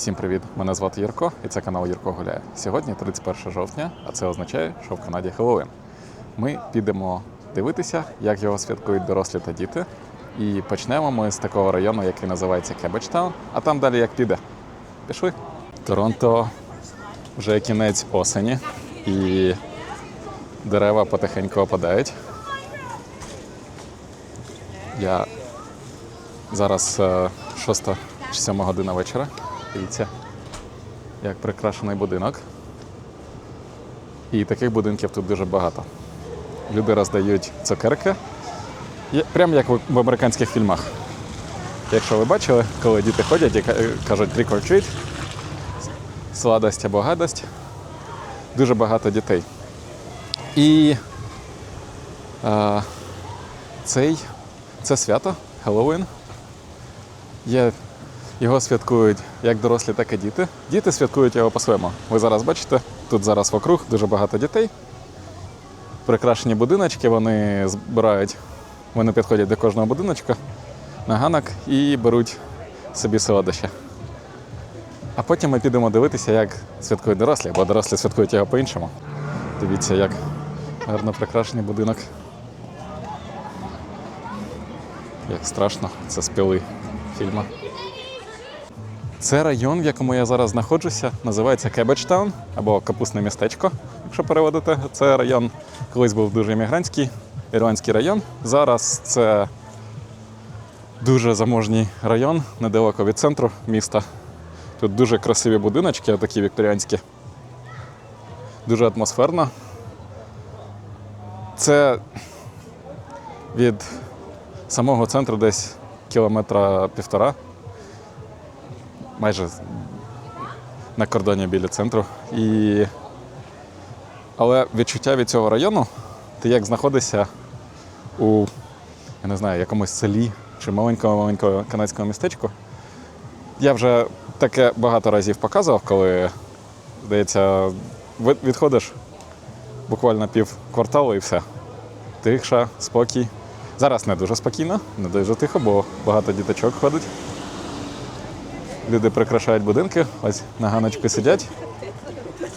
Всім привіт! Мене звати Юрко, і це канал Юрко Гуляє. Сьогодні 31 жовтня, а це означає, що в Канаді Хеллоуін. Ми підемо дивитися, як його святкують дорослі та діти. І почнемо ми з такого району, який називається Кебеджтаун, а там далі як піде. Пішли. Торонто вже кінець осені, і дерева потихеньку опадають. Я зараз е, 6 чи 7 година вечора. Дивіться, як прикрашений будинок. І таких будинків тут дуже багато. Люди роздають цукерки, прямо як в американських фільмах. Якщо ви бачили, коли діти ходять і кажуть trick or treat, сладость або гадость, дуже багато дітей. І е, цей, це свято, Хеллоуін, його святкують як дорослі, так і діти. Діти святкують його по-своєму. Ви зараз бачите, тут зараз вокруг дуже багато дітей. Прикрашені будиночки, вони збирають, вони підходять до кожного будиночка на ганок і беруть собі солодощі. А потім ми підемо дивитися, як святкують дорослі, бо дорослі святкують його по-іншому. Дивіться, як гарно прикрашений будинок. Як страшно, це спіли фільму. Це район, в якому я зараз знаходжуся, називається Кебеджтаун або Капусне містечко, якщо переводити. Це район колись був дуже іммігрантський, ірландський район. Зараз це дуже заможній район, недалеко від центру міста. Тут дуже красиві будиночки, такі вікторіанські. Дуже атмосферно. Це від самого центру десь кілометра півтора майже на кордоні біля центру. І... Але відчуття від цього району, ти як знаходишся у я не знаю, якомусь селі чи маленькому-маленькому канадському містечку. Я вже таке багато разів показував, коли, здається, відходиш буквально пів кварталу і все. Тиша, спокій. Зараз не дуже спокійно, не дуже тихо, бо багато діточок ходить. Люди прикрашають будинки, ось на ганочку сидять.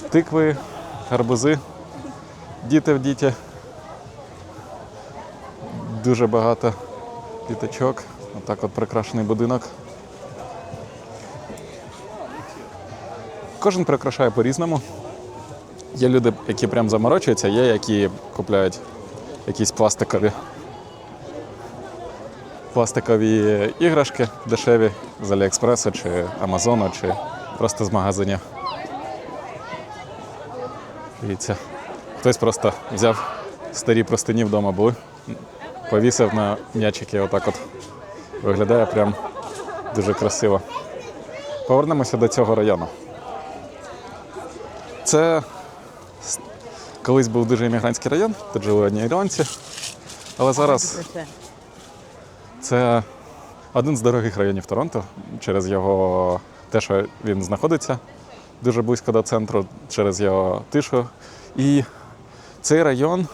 Тикви, гарбузи, діти в діті. Дуже багато діточок. Отак от прикрашений будинок. Кожен прикрашає по-різному. Є люди, які прям заморочуються, є, які купляють якісь пластикові пластикові іграшки дешеві з Аліекспресу чи Амазону, чи просто з магазинів. Дивіться, хтось просто взяв старі простині вдома були, повісив на м'ячики отак от. Виглядає прям дуже красиво. Повернемося до цього району. Це колись був дуже іммігрантський район, тут жили одні ірландці, але зараз це один з дорогих районів Торонто через його те, що він знаходиться дуже близько до центру, через його тишу. І цей район,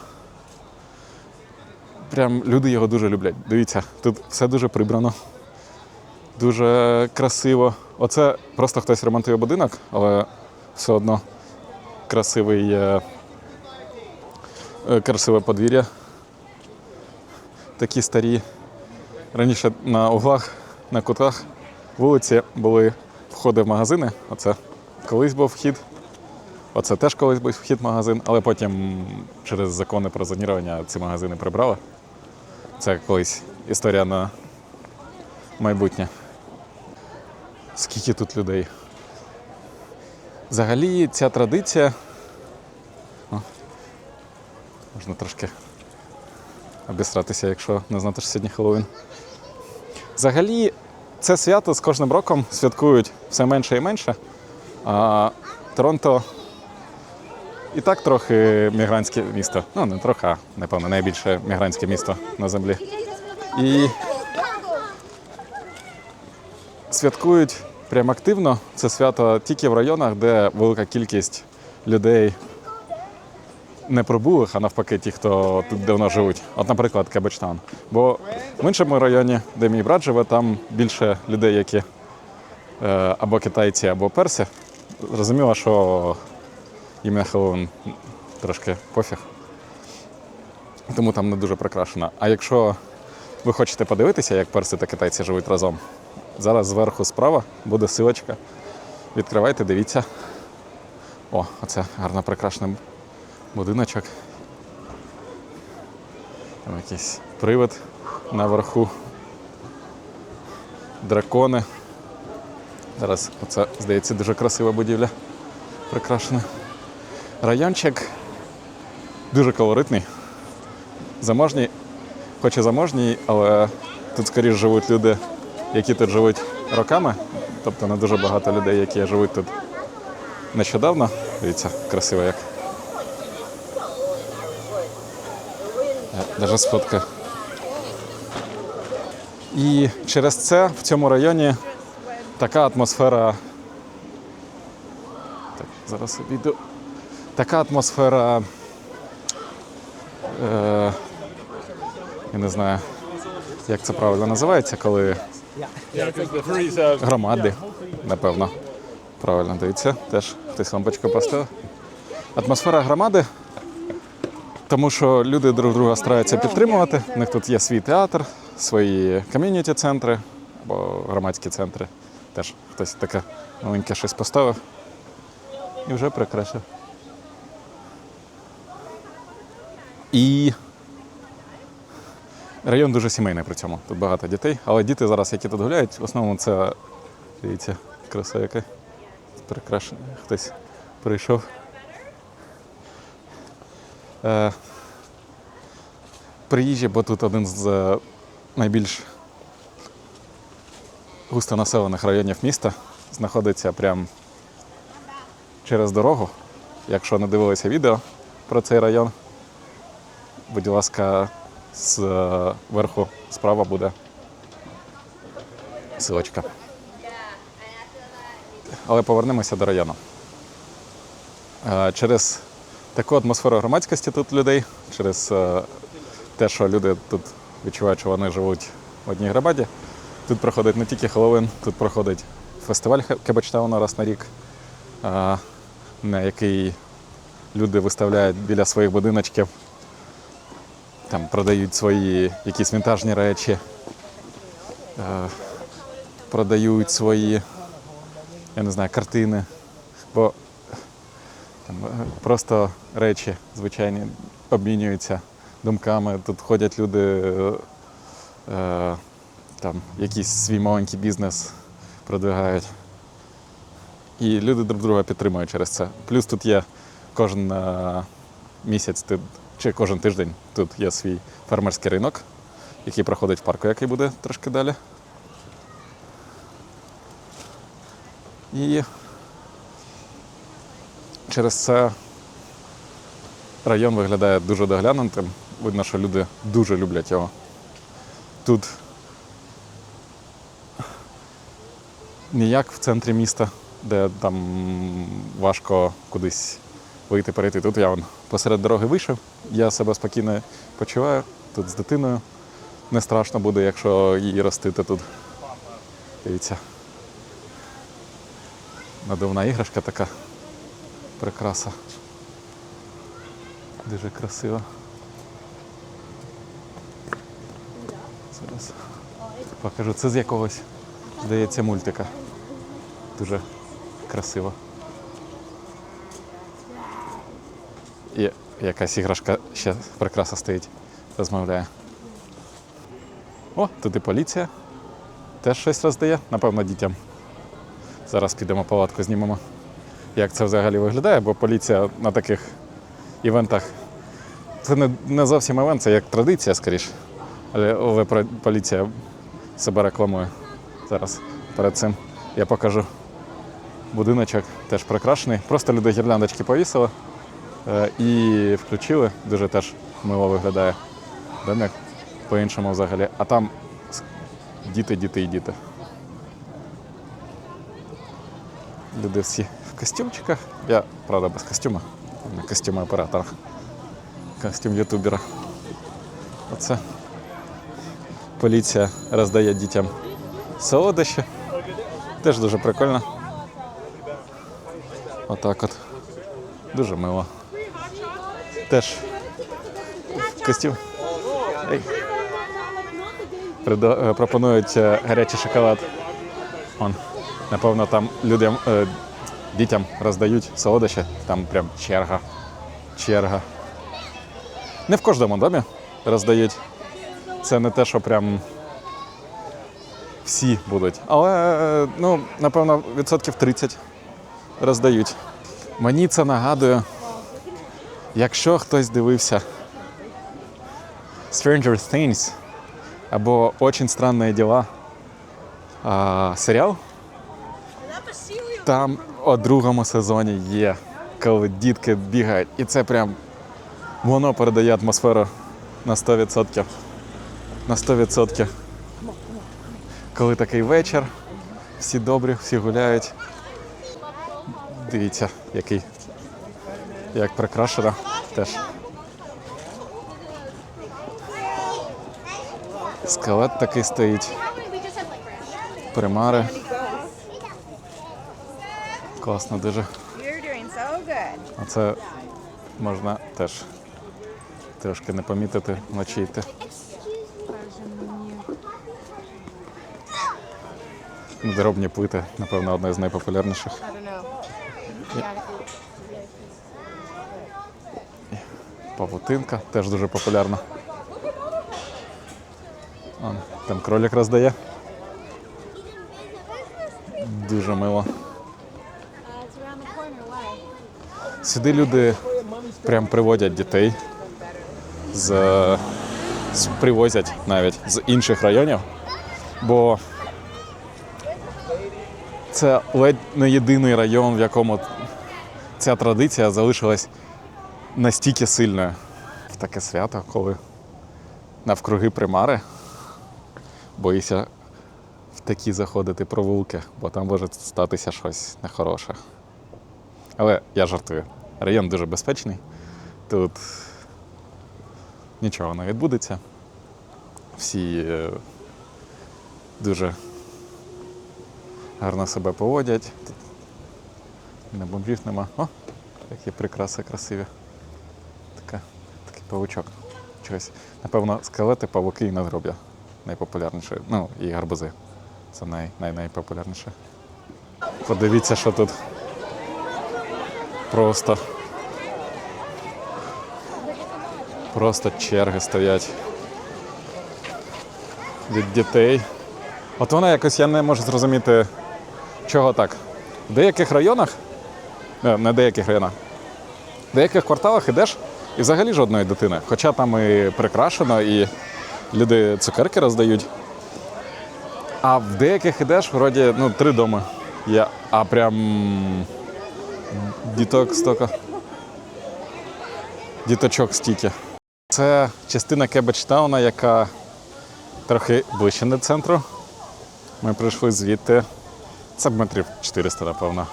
прям люди його дуже люблять. Дивіться, тут все дуже прибрано, дуже красиво. Оце просто хтось ремонтує будинок, але все одно красивий, е, е, красиве подвір'я. Такі старі Раніше на углах, на кутах вулиці були входи в магазини. Оце колись був вхід. Оце теж колись був вхід в магазин, але потім через закони про зонірування ці магазини прибрали. Це колись історія на майбутнє. Скільки тут людей? Взагалі ця традиція. О, можна трошки обісратися, якщо не знати, що сьогодні Хеллоуін. Взагалі, це свято з кожним роком святкують все менше і менше. А Торонто і так трохи мігрантське місто. Ну, не трохи, а напевно, найбільше мігрантське місто на землі. І святкують прям активно це свято тільки в районах, де велика кількість людей не пробулих, а навпаки, ті, хто тут давно живуть. От, наприклад, Кебеджтаун. Бо в іншому районі, де мій брат живе, там більше людей, які е, або китайці, або перси. Зрозуміло, що на Хеллоуін трошки пофіг. Тому там не дуже прикрашено. А якщо ви хочете подивитися, як перси та китайці живуть разом, зараз зверху справа буде силочка. Відкривайте, дивіться. О, оце гарно прикрашений будиночок. Там якийсь привид наверху. Дракони. Зараз оце, здається, дуже красива будівля. Прикрашена. Райончик дуже колоритний. Заможній, хоч і заможній, але тут скоріше живуть люди, які тут живуть роками. Тобто не дуже багато людей, які живуть тут нещодавно. Дивіться, красиво як. Навіть сфотка. І через це в цьому районі така атмосфера. Так, зараз обійду. Така атмосфера. Е, я не знаю, як це правильно називається, коли громади, напевно. Правильно, дивіться, теж хтось лампочку поставив. Атмосфера громади, тому що люди друг друга стараються підтримувати. У них тут є свій театр, свої ком'юніті-центри або громадські центри. Теж хтось таке маленьке щось поставив і вже прикрасив. І район дуже сімейний при цьому. Тут багато дітей, але діти зараз, які тут гуляють, в основному це, дивіться, краса яка. Хтось прийшов. Е, приїжджі, бо тут один з е, найбільш густонаселених районів міста знаходиться прямо через дорогу. Якщо не дивилися відео про цей район, будь ласка, зверху справа буде силочка. Але повернемося до району. Е, Через таку атмосферу громадськості тут людей, через е, те, що люди тут відчувають, що вони живуть в одній громаді, тут проходить не тільки Хеллоуін, тут проходить фестиваль Кебачтауна раз на рік, е, на який люди виставляють біля своїх будиночків, там продають свої якісь вінтажні речі, е, продають свої я не знаю, картини, бо там, е, просто речі звичайні обмінюються думками. Тут ходять люди, е, е, там якийсь свій маленький бізнес продвигають. І люди друг друга підтримують через це. Плюс тут є кожен е, місяць чи кожен тиждень тут є свій фермерський ринок, який проходить в парку, який буде трошки далі. І через це район виглядає дуже доглянутим. Видно, що люди дуже люблять його. Тут ніяк в центрі міста, де там важко кудись вийти, перейти. Тут я вон посеред дороги вийшов, я себе спокійно почуваю, тут з дитиною. Не страшно буде, якщо її ростити тут. Дивіться. Надувна іграшка така. Прикраса. Дуже красива. Зараз покажу. Це з якогось, здається, мультика. Дуже красиво. І якась іграшка ще прикраса стоїть, розмовляє. О, тут і поліція. Теж щось роздає, напевно, дітям. Зараз підемо палатку знімемо. Як це взагалі виглядає, бо поліція на таких івентах. Це не, не зовсім івент, це як традиція, скоріш. Але, але поліція себе рекламує. Зараз перед цим я покажу будиночок, теж прикрашений. Просто люди гірляндочки повісили е, і включили. Дуже теж мило виглядає. Домик по-іншому взагалі. А там діти, діти і діти. Люди всі костюмчиках. Я, правда, без костюма. У мене костюм оператора. Костюм ютубера. Оце. Поліція роздає дітям солодощі. Теж дуже прикольно. Отак от. Дуже мило. Теж костюм. Ей. Придо- е, Пропонують е, гарячий шоколад. Вон, напевно, там людям, е, дітям роздають солодощі, там прям черга. Черга. Не в кожному домі роздають. Це не те, що прям всі будуть. Але, ну, напевно, відсотків 30 роздають. Мені це нагадує, якщо хтось дивився Stranger Things або Очень странні діла серіал, там у другому сезоні є, коли дітки бігають, і це прям воно передає атмосферу на 100%. На 100%. Коли такий вечір, всі добрі, всі гуляють. Дивіться, який як прикрашено теж. Скелет такий стоїть. Примари. Класно дуже. А це можна теж трошки не помітити вночі йти. Дробні плити, напевно, одна з найпопулярніших. Павутинка теж дуже популярна. Там кролик роздає. Дуже мило. Сюди люди прям приводять дітей з, з привозять навіть з інших районів, бо це ледь не єдиний район, в якому ця традиція залишилась настільки сильною. В таке свято, коли навкруги примари, боїся в такі заходити провулки, бо там може статися щось нехороше. Але я жартую. Район дуже безпечний. Тут нічого не відбудеться. Всі е, дуже гарно себе поводять. Тут не бомжів нема. О, які прикраси красиві. Така, такий павучок. Чогось. Напевно, скелети, павуки і надгроб'я. Найпопулярніші. Ну, і гарбузи. Це най, най, найпопулярніше. Подивіться, що тут. Просто. Просто черги стоять. Від дітей. От вона якось я не можу зрозуміти, чого так. В деяких районах, не, не деяких районах, в деяких кварталах ідеш і взагалі жодної дитини. Хоча там і прикрашено, і люди цукерки роздають. А в деяких ідеш, вроді, ну, три доми є, а прям діток стока. Діточок стільки. Це частина Кебечтауна, яка трохи ближче до центру. Ми прийшли звідти. Це метрів 400, напевно.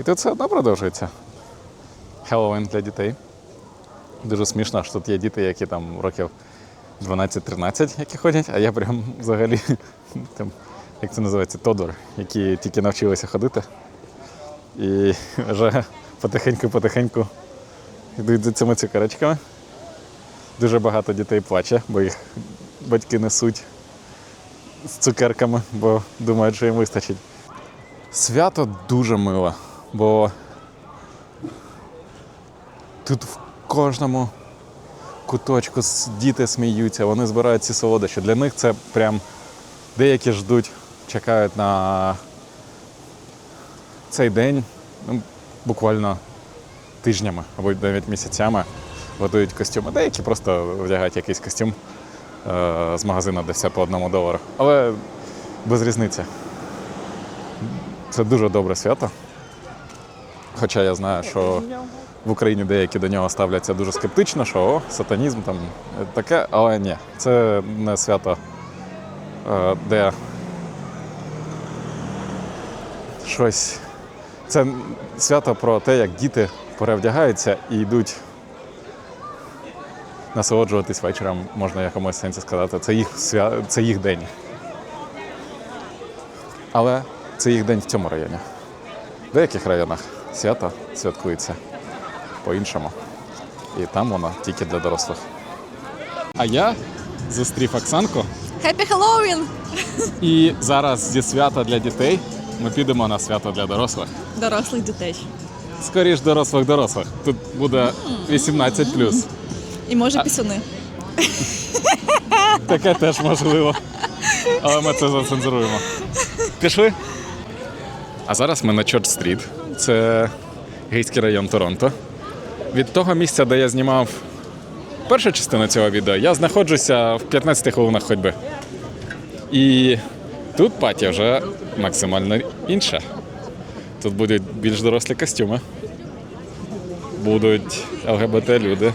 І тут все одно продовжується. Хеллоуін для дітей. Дуже смішно, що тут є діти, які там років 12-13, які ходять, а я прям взагалі, там, як це називається, Тодор, які тільки навчилися ходити. І вже потихеньку-потихеньку йдуть за цими цукерочками. Дуже багато дітей плаче, бо їх батьки несуть з цукерками, бо думають, що їм вистачить. Свято дуже миле, бо тут в кожному куточку діти сміються, вони збирають ці солодощі. Для них це прям деякі ждуть, чекають на цей день ну, буквально тижнями або навіть місяцями готують костюми. Деякі просто вдягають якийсь костюм е, з магазину, де все по одному долару. Але без різниці. Це дуже добре свято. Хоча я знаю, що в Україні деякі до нього ставляться дуже скептично, що о, сатанізм там таке, але ні, це не свято, е, де щось. Це свято про те, як діти перевдягаються і йдуть насолоджуватись вечором, можна в якомусь сенсі сказати. Це їх, свя... це їх день. Але це їх день в цьому районі. В деяких районах свято святкується по-іншому. І там воно тільки для дорослих. А я зустрів Оксанку, Happy Halloween! і зараз зі свята для дітей ми підемо на свято для дорослих. Дорослих дітей. Скоріш дорослих дорослих. Тут буде 18 І може пісюни. Таке теж можливо. Але ми це зацензуруємо. Пішли? А зараз ми на Чорч-стріт. Це гейський район Торонто. Від того місця, де я знімав першу частину цього відео, я знаходжуся в 15 хвилинах ходьби. І тут паті вже максимально інша. Тут будуть більш дорослі костюми. Будуть ЛГБТ-люди,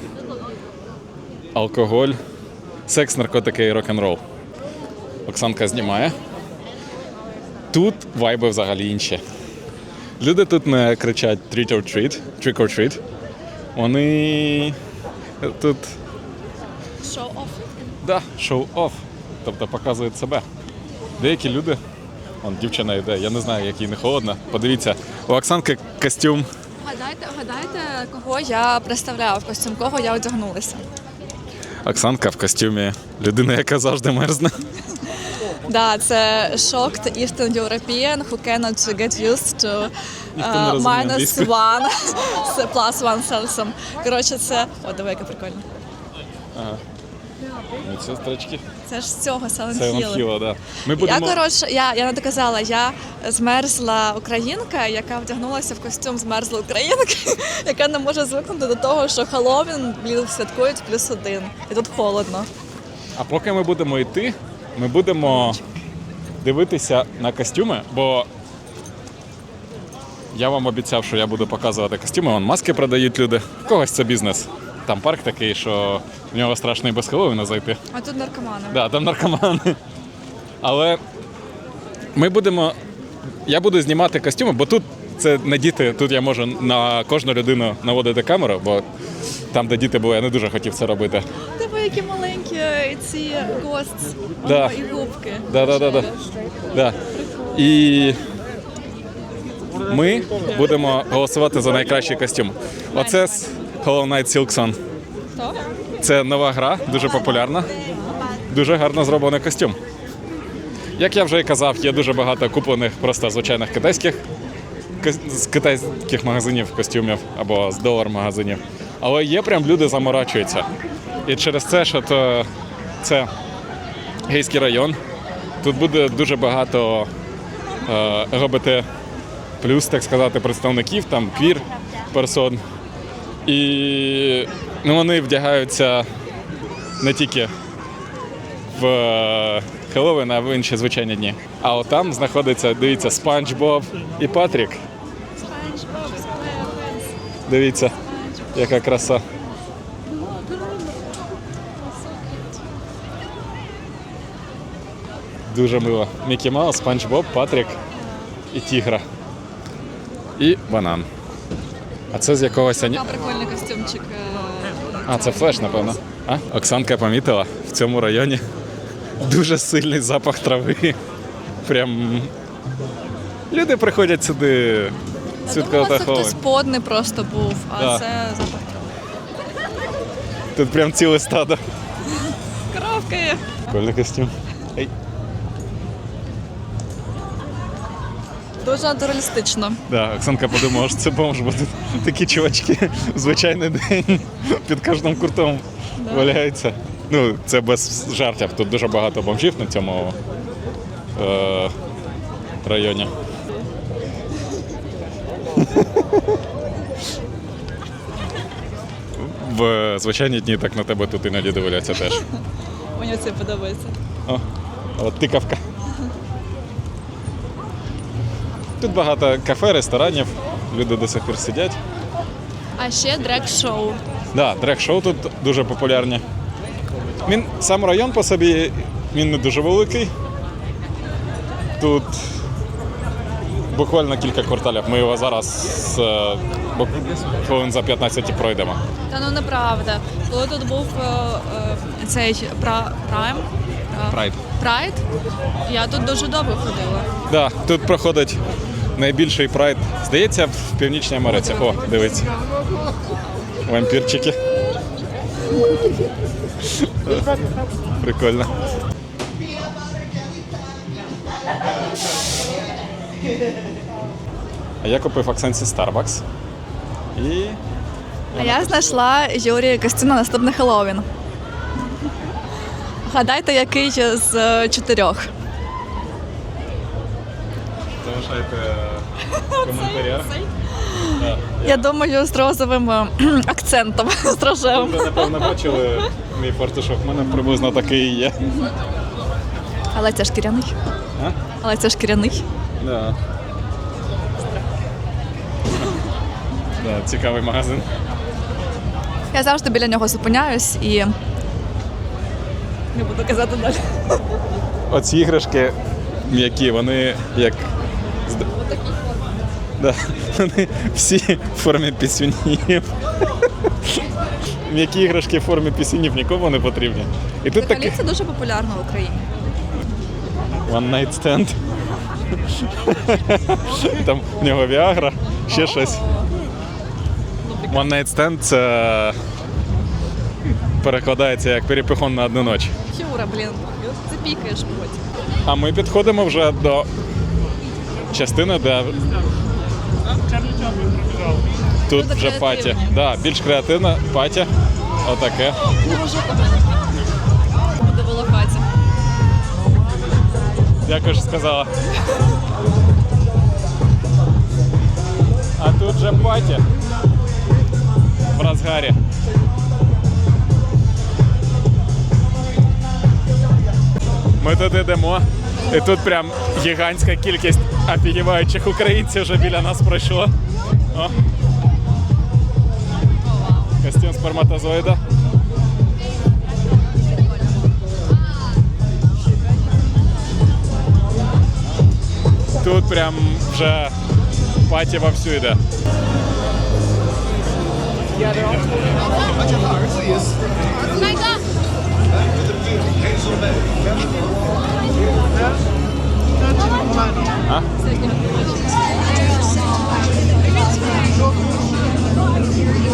алкоголь, секс, наркотики і рок-н-рол. Оксанка знімає. Тут вайби взагалі інші. Люди тут не кричать treat or treat, trick or treat. Вони тут Show off. да, show-off, тобто показують себе. Деякі люди, он дівчина йде, я не знаю, як їй не холодно. Подивіться, у Оксанки костюм. Гадайте, гадайте, кого я представляю, в костюм кого я одягнулася. Оксанка в костюмі людини, яка завжди мерзне. Да, це shocked Eastern European who cannot get used to Ніхто не uh, розуміє minus англійську. one з plus one Celsius. Коротше, це... О, диви, яке прикольно. Ну, це строчки. Це ж з цього Це. Hill, да. Ми Я коротше, я, я не доказала, я змерзла українка, яка вдягнулася в костюм змерзла українки, яка не може звикнути до того, що Хеллоуін блін, святкують плюс один. І тут холодно. А поки ми будемо йти, ми будемо дивитися на костюми, бо я вам обіцяв, що я буду показувати костюми. Вон маски продають люди. В когось це бізнес. Там парк такий, що в нього страшно і без Хеллоуіна зайти. А тут наркомани. Да, там наркомани. Але ми будемо. Я буду знімати костюми, бо тут це не діти. Тут я можу на кожну людину наводити камеру, бо там, де діти були, я не дуже хотів це робити. Диви, які маленькі ці гост Да. і губки. Да, да, да, да. Да. І ми будемо голосувати за найкращий костюм. Оце Hollow Knight Silk Sun. Це нова гра, дуже популярна. Дуже гарно зроблений костюм. Як я вже і казав, є дуже багато куплених просто звичайних китайських з китайських магазинів костюмів або з долар-магазинів. Але є прям люди заморачуються. І через це, що то це гейський район. Тут буде дуже багато е, ЛГБТ плюс, так сказати, представників, там квір персон. І ну, вони вдягаються не тільки в е, Хеллоуін, а в інші звичайні дні. А от там знаходиться, дивіться, Спанч Боб і Патрік. Дивіться, яка краса. Дуже мило. Мікі Маус, Спанч Боб, Патрік і Тігра. І банан. А це з якогось ані... Прикольний костюмчик. е, А, це флеш, напевно. А? Оксанка помітила в цьому районі дуже сильний запах трави. Прям. Люди приходять сюди святкувати думала, це хтось подний просто був, а Да. це запах. Тут прям ціле стадо. Коровки. Прикольний костюм. Ей. Дуже натуралістично. Да, Оксанка подумала, що це бомж, бо тут такі чувачки в звичайний день під кожним куртом валяються. Ну, це без жартів. Тут дуже багато бомжів на цьому е, районі. В звичайні дні так на тебе тут іноді дивляться теж. Мені це подобається. О, от тикавка. Тут багато кафе, ресторанів, люди до сих пір сидять. А ще дрек-шоу. Да, трек-шоу тут дуже популярні. Він сам район по собі він не дуже великий. Тут буквально кілька кварталів. Ми його зараз е, бу- хвилин за 15 пройдемо. Та ну неправда. Коли тут був е, е, цей пра- прайм, Прайд. Прайд? Я тут дуже довго ходила. Да, тут проходить найбільший прайд. Здається, в Північній Америці. О, дивіться. Вампірчики. Прикольно. А я купив в Аксенсі Starbucks. І А я знайшла Юрію костюм на наступний Хеллоуін. Гадайте, який з е, чотирьох? залишайте в коментарях. Я думаю, з розовим е, акцентом, з рожевим. Ви, напевно, бачили мій фартушок. У мене приблизно такий і є. Але це шкіряний. А? Але це шкіряний. Да. Да, цікавий магазин. Я завжди біля нього зупиняюсь і. Не буду казати далі. Оці іграшки м'які, вони як. Да, вони всі в формі пісюнів. М'які іграшки в формі пісюнів нікому не потрібні. І тут Взагалі це дуже популярно в Україні. one night stand. Там в нього Віагра, ще щось. One night stand це перекладається як перепихон на одну ніч. Юра, блін, запікаєш потім. А ми підходимо вже до частини, де тут вже паті. Да, більш креативна паті. Отаке. Дуже. Буде. Дякую, що сказала. А тут же паті. В розгарі. Ми тут йдемо. І тут прям гігантська кількість офігіваючих українців вже біля нас пройшло. О. Костюм сперматозоїда. Тут прям вже паті вовсю йде.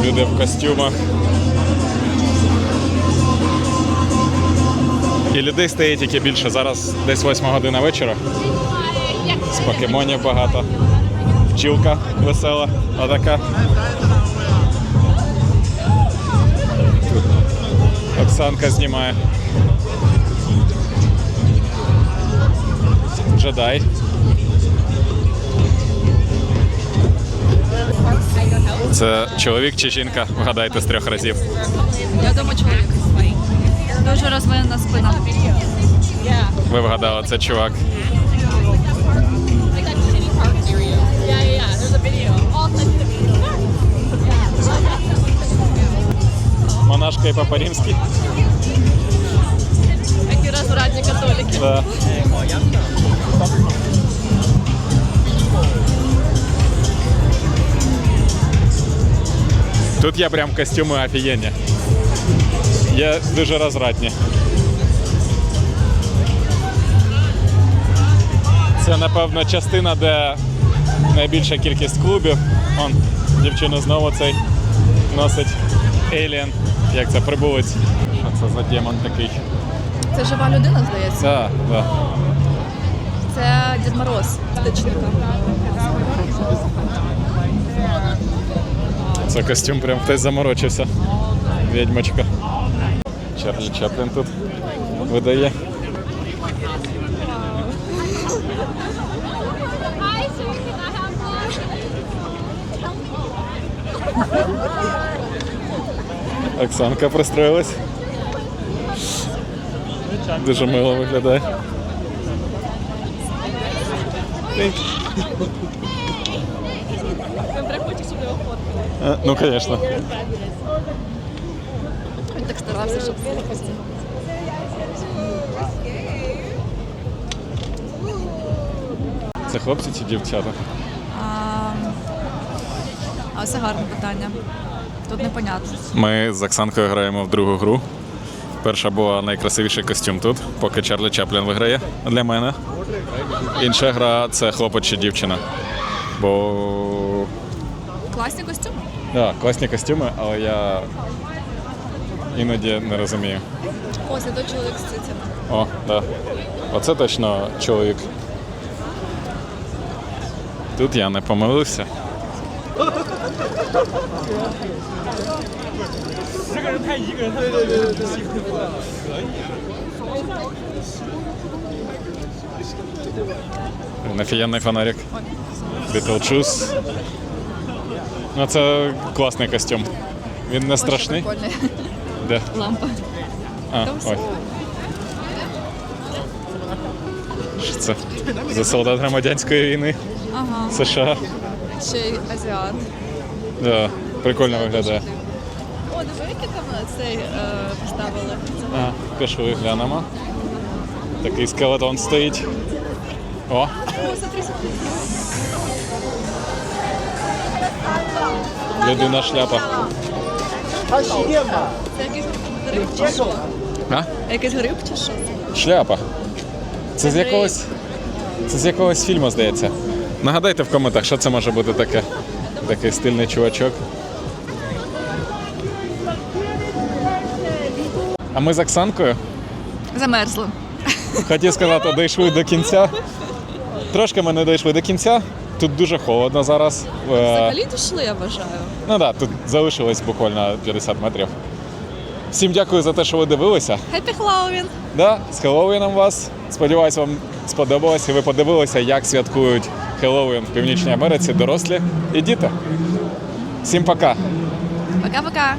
Люди в костюмах. І людей стає тільки більше. Зараз десь 8 година вечора. З покемонів багато. Пчілка весела, отака. Оксанка знімає. Джедай. Це чоловік чи жінка? Вгадайте з трьох разів. Я думаю, чоловік. Дуже розвинена спина. Ви вгадали, це чувак. Монашка і Папа Римський. Які розвратні католики. Да. Тут я прям костюми офігенні. Є дуже розрадні. Це, напевно, частина, де найбільша кількість клубів. Он, дівчина знову цей носить Alien. Як це прибулець. Що це за демон такий? Це жива людина, здається. Так, так. Це Дід Мороз. Стичника. Це костюм прям хтось заморочився. Відьмочка. Чарлі Чаплін тут видає. Оксанка пристроїлась. Дуже мило виглядає. А, Ну, звісно. Він так старався, щоб Це хлопці чи дівчата? А це гарне питання. Тут непонятно. Ми з Оксанкою граємо в другу гру. Перша була найкрасивіший костюм тут, поки Чарлі Чаплін виграє для мене. Інша гра це хлопець чи дівчина. Бо Класні костюми. да, класні костюми, але я іноді не розумію. Ось, це чоловік з цицями. О, да. Оце точно чоловік. Тут я не помилився. Офігенний фонарик. Beetlejuice. Ну, це класний костюм. Він не страшний. Де? Лампа. А, ось. Що це? За солдат громадянської війни Ага. США. Ще й азіат. Да, прикольно виглядає. О, диви, які там цей е, поставили. А, пішли глянемо. Такий скелетон стоїть. О, людина шляпа. Це якийсь гриб чи що? А? Якийсь гриб чи що? Шляпа. Це з якогось. Це з якогось фільму, здається. Нагадайте в коментах, що це може бути таке. Такий стильний чувачок. А ми з Оксанкою Замерзли. Хотів сказати, дійшли до кінця. Трошки ми не дійшли до кінця. Тут дуже холодно зараз. Е, Взагалі дійшли, я вважаю. Ну так, да, тут залишилось буквально 50 метрів. Всім дякую за те, що ви дивилися. Хеппі Хеллоуін! Да, з Хеллоуіном вас. Сподіваюсь, вам сподобалось і ви подивилися, як святкують Хеллоуін в Північній Америці дорослі і діти. Всім пока! Пока-пока!